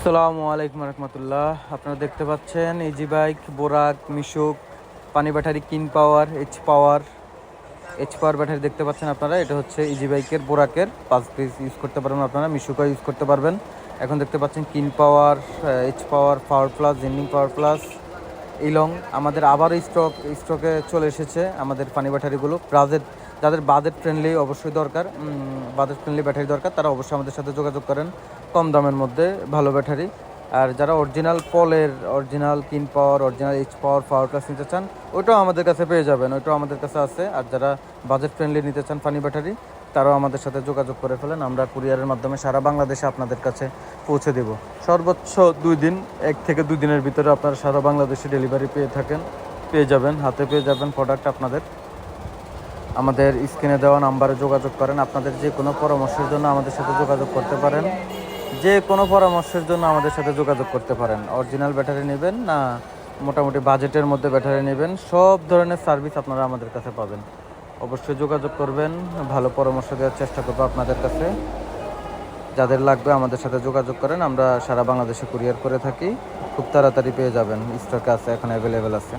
আসসালামু আলাইকুম রহমতুল্লাহ। আপনারা দেখতে পাচ্ছেন ইজি বাইক বোরাক মিশুক পানি ব্যাটারি কিন power H power H power battery দেখতে পাচ্ছেন আপনারা। এটা হচ্ছে ইজি বাইকের বোরাকের পাঁচ পিস ইউজ করতে পারবেন আপনারা মিশুকও ইউজ করতে পারবেন। এখন দেখতে পাচ্ছেন কিন power H power power plus জিন্ডিং power plus ইলং আমাদের আবারও স্টক স্টকে চলে এসেছে আমাদের পানি ব্যাটারিগুলো। বাজেট যাদের বাজেট ফ্রেন্ডলি অবশ্যই দরকার। বাজেট ফ্রেন্ডলি ব্যাটারি দরকার, তারা অবশ্যই আমাদের সাথে যোগাযোগ করেন। কম দামের মধ্যে, ভালো ব্যাটারি। আর যারা অরিজিনাল পলের অরিজিনাল কিন power original H power power plus নিতে চান, ওইটাও আমাদের কাছে পেয়ে যাবেন, ওইটাও আমাদের কাছে আছে। আর যারা বাজেট ফ্রেন্ডলি নিতে চান ফানি ব্যাটারি, তারাও আমাদের সাথে যোগাযোগ করে ফেলেন, আমরা কুরিয়ারের মাধ্যমে সারা বাংলাদেশে আপনাদের কাছে পৌঁছে দেব। সর্বোচ্চ দুই দিন, এক থেকে দুই দিনের ভিতরে আপনারা সারা বাংলাদেশে ডেলিভারি পেয়ে থাকেন, পেয়ে যাবেন, হাতে পেয়ে যাবেন প্রোডাক্ট আপনাদের। আমাদের স্ক্রিনে দেওয়া নাম্বারে যোগাযোগ করেন, আপনাদের যে কোনো পরামর্শের জন্য আমাদের সাথে যোগাযোগ করতে পারেন। যে কোনো পরামর্শের জন্য আমাদের সাথে যোগাযোগ করতে পারেন। অরিজিনাল ব্যাটারি নেবেন না, মোটামুটি বাজেটের মধ্যে ব্যাটারি নেবেন, সব ধরনের সার্ভিস আপনারা আমাদের কাছে পাবেন। অবশ্যই যোগাযোগ করবেন, ভালো পরামর্শ দেওয়ার চেষ্টা করব আপনাদের কাছে। যাদের লাগবে আমাদের সাথে যোগাযোগ করেন, আমরা সারা বাংলাদেশে কুরিয়ার করে থাকি। খুব তাড়াতাড়ি পেয়ে যাবেন স্টকে আছে, এখন অ্যাভেলেবেল আছে।